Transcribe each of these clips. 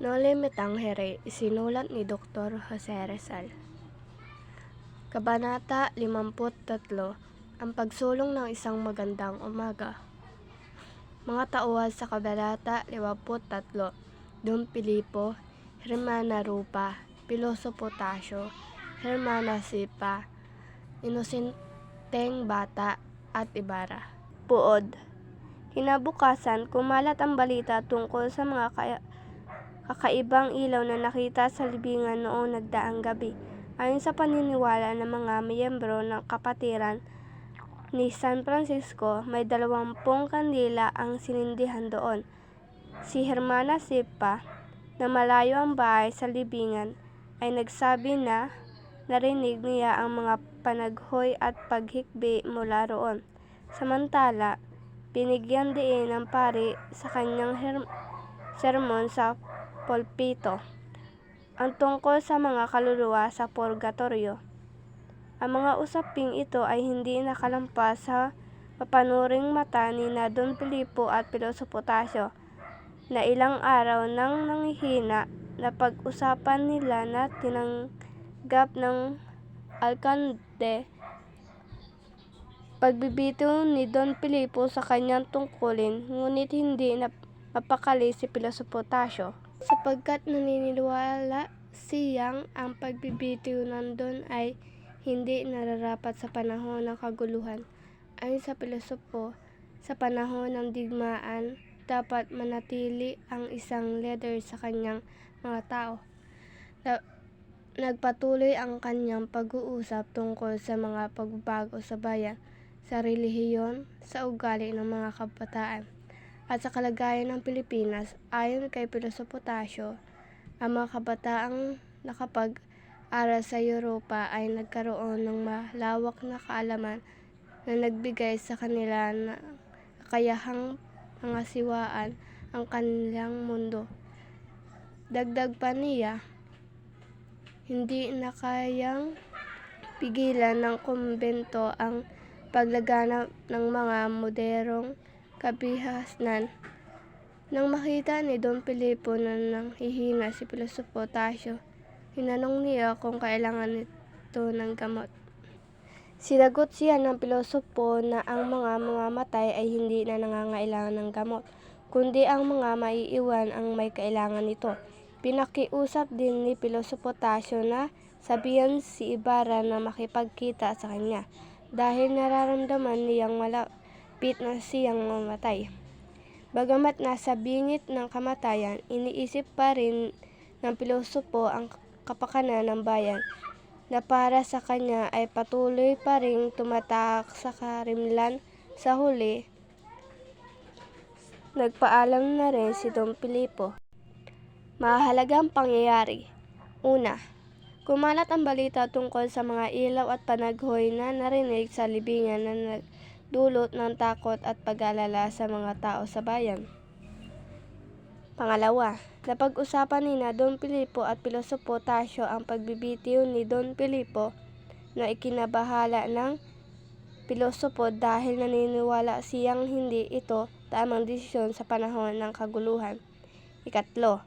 Noli Me Tangere, isinulat ni Dr. Jose Rizal. Kabanata 53, Ang pagsulong ng isang magandang umaga. Mga tauhan sa Kabanata 53, Don Pilipo, Hermana Rupa, Piloso Potasio, Hermana Sipa, Inosenteng Bata, at Ibarra. Puod Kinabukasan, kumalat ang balita tungkol sa mga kaya kakaibang ilaw na nakita sa libingan noong nagdaang gabi. Ayon sa paniniwala ng mga miyembro ng kapatiran ni San Francisco, may dalawampung kandila ang sinindihan doon. Si Hermana Sipa, na malayo ang bahay sa libingan, ay nagsabi na narinig niya ang mga panaghoy at paghikbi mula roon. Samantala, binigyan diin ng pari sa kanyang sermon sa pulpito ang tungkol sa mga kaluluwa sa purgatorio. Ang mga usaping ito ay hindi nakalampas sa mapanuring mata ni na Don Filipo at Piloso Potasio na ilang araw nang nanghihina na pag-usapan nila na tinanggap ng alkalde pagbibitiw ni Don Filipo sa kanyang tungkulin ngunit hindi na mapakali si Piloso Potasio sapagkat naniniwala siyang ang pagbibitiw ng ay hindi nararapat sa panahon ng kaguluhan. Ayon sa pilosopo, sa panahon ng digmaan, dapat manatili ang isang leader sa kanyang mga tao. Na- nagpatuloy ang kanyang pag-uusap tungkol sa mga pagbabago sa bayan, sa relihiyon, sa ugali ng mga kabataan, at sa kalagayan ng Pilipinas. Ayon kay Pilosopo Tasio, ang mga kabataang nakapag-aral sa Europa ay nagkaroon ng malawak na kaalaman na nagbigay sa kanila ng kakayahang pangasiwaan ang kanilang mundo. Dagdag pa niya, hindi na kayang pigilan ng kumbento ang paglaganap ng mga moderong kabihasnan. Nang makita ni Don Filipo na nanghihina si Pilosopo Tasio, hinanong niya kung kailangan nito ng gamot. Sinagot siya ng pilosopo na ang mga mamamatay ay hindi na nangangailangan ng gamot, kundi ang mga maiiwan ang may kailangan nito. Pinakiusap din ni Pilosopo Tasio na sabihan si Ibarra na makipagkita sa kanya dahil nararamdaman niyang malapit na siyang mamatay. Bagamat nasa bingit ng kamatayan, iniisip pa rin ng pilosopo ang kapakanan ng bayan na para sa kanya ay patuloy pa ring tumatak sa karimlan sa huli. Nagpaalam na rin si Don Filipo. Mahalagang pangyayari. Una, kumalat ang balita tungkol sa mga ilaw at panaghoy na narinig sa libingan na nagdulot ng takot at pag-alala sa mga tao sa bayan. Pangalawa, napag-usapan ni na Don Filipo at Pilosopo Tasio ang pagbibitiw ni Don Filipo na ikinabahala ng pilosopo dahil naniniwala siyang hindi ito tamang desisyon sa panahon ng kaguluhan. Ikatlo,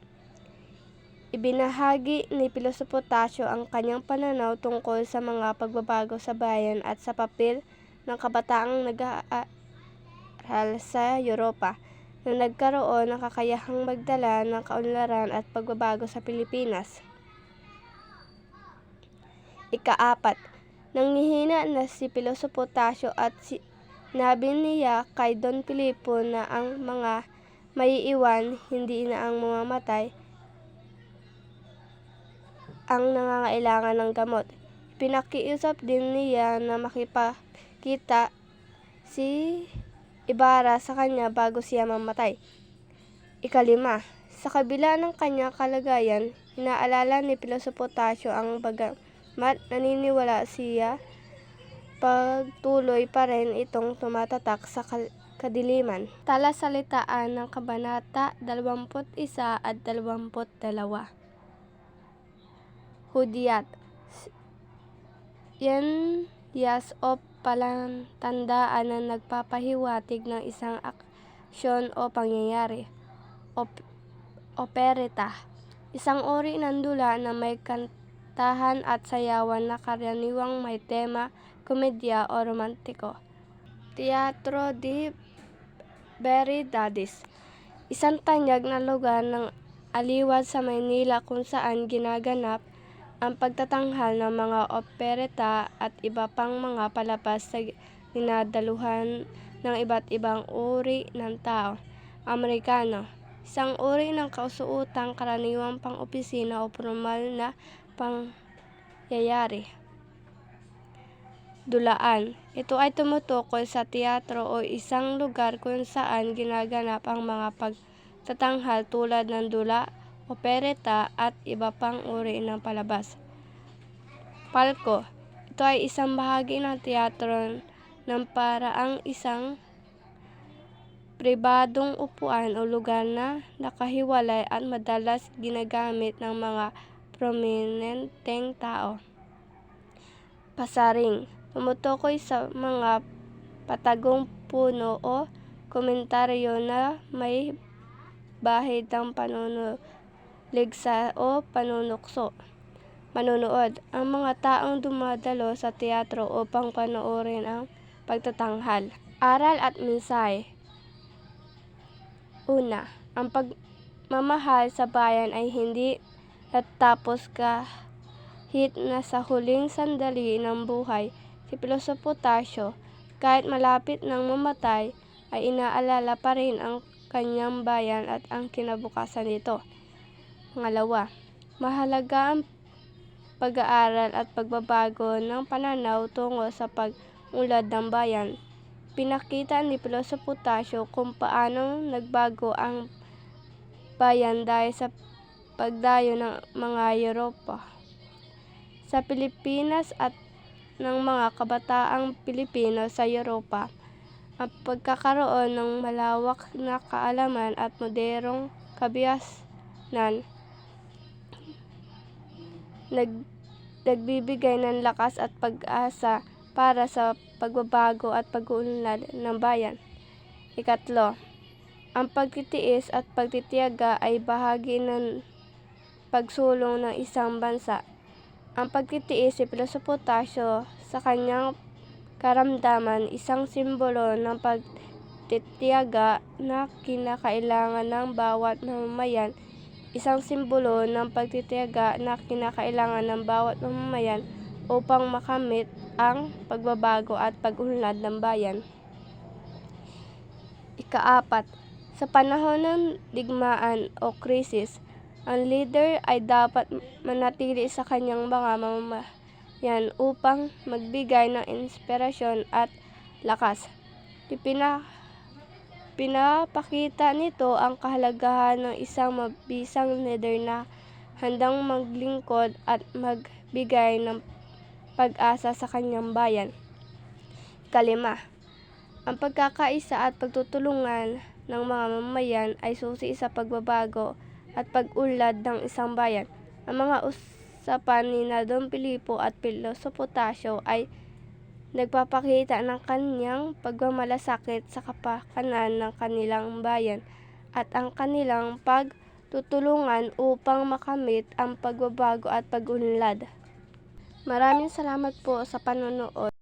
ibinahagi ni Pilosopo Tasio ang kanyang pananaw tungkol sa mga pagbabago sa bayan at sa papel ng kabataang nag-aaral sa Europa na nagkaroon ng kakayahang magdala ng kaunlaran at pagbabago sa Pilipinas. Ikaapat, nanghihina na si Pilosopo Tasio at si Nabi niya kay Don Filipo na ang mga maiiwan, hindi na ang mamamatay, ang nangangailangan ng gamot. Pinakiusap din niya na makipakita si Ibarra sa kanya bago siya mamatay. Ikalima, sa kabila ng kanyang kalagayan, inaalala ni Pilosopo Tasio ang bagamat naniniwala siya pagtuloy pa rin itong tumatatak sa kadiliman. Talasalitaan ng Kabanata 21 at 22 Hudyat Yan yas o palatandaan na nagpapahiwatig ng isang aksyon o pangyayari. Op- opereta Isang uri ng dula na may kantahan at sayawan na karaniwang may tema, komedya o romantiko. Teatro de Veridades Isang tanyag na lugar ng aliwad sa Maynila kung saan ginaganap ang pagtatanghal ng mga opereta at iba pang mga palabas sa dinadaluhan ng iba't ibang uri ng tao. Amerikano Isang uri ng kausuotang karaniwang pang-opisina o formal na pangyayari. Dulaan Ito ay tumutukoy sa teatro o isang lugar kung saan ginaganap ang mga pagtatanghal tulad ng dula, opereta at iba pang uri ng palabas. Palco Ito ay isang bahagi ng teatro ng paraang isang pribadong upuan o lugar na nakahiwalay at madalas ginagamit ng mga prominenteng tao. Pasaring Tumutukoy sa mga patagong puno o komentaryo na may bahid ng panunuligsa o panunukso. Manunood Ang mga taong dumadalo sa teatro upang panoorin ang pagtatanghal. Aral at mensahe Una, ang pagmamahal sa bayan ay hindi natatapos kahit na sa huling sandali ng buhay. Si Pilosopo Tasio, kahit malapit nang mamatay, ay inaalala pa rin ang kanyang bayan at ang kinabukasan nito. Pangalawa, mahalaga ang pag-aaral at pagbabago ng pananaw tungo sa pag-unlad ng bayan. Pinakita ni Pilosopo Tasio kung paano nagbago ang bayan dahil sa pagdayo ng mga Europa sa Pilipinas at ng mga kabataang Pilipino sa Europa. Ang pagkakaroon ng malawak na kaalaman at modernong kabiasnan nag, nagbibigay ng lakas at pag-asa para sa pagbabago at pag-uunlad ng bayan. Ikatlo, ang pagtitiis at pagtitiyaga ay bahagi ng pagsulong ng isang bansa. Ang pagtitiis si Pilosopo Tasio sa kanyang karamdaman isang simbolo ng pagtitiyaga na kinakailangan ng bawat mamamayan isang simbolo ng pagtitiyaga na kinakailangan ng bawat mamamayan upang makamit ang pagbabago at pag-unlad ng bayan. Ikaapat, sa panahon ng digmaan o krisis, ang leader ay dapat manatili sa kanyang mga mamamayan upang magbigay ng inspirasyon at lakas. Ipina, pinapakita nito ang kahalagahan ng isang mabisang leader na handang maglingkod at magbigay ng pag-asa sa kanyang bayan. Kalima, ang pagkakaisa at pagtutulungan ng mga mamamayan ay susi sa pagbabago at pag-unlad ng isang bayan. Ang mga usapan ni Don Filipo at Pilosopo Tasio ay nagpapakita ng kanyang pagmamalasakit sa kapakanan ng kanilang bayan at ang kanilang pagtutulungan upang makamit ang pagbabago at pag-unlad. Maraming salamat po sa panonood.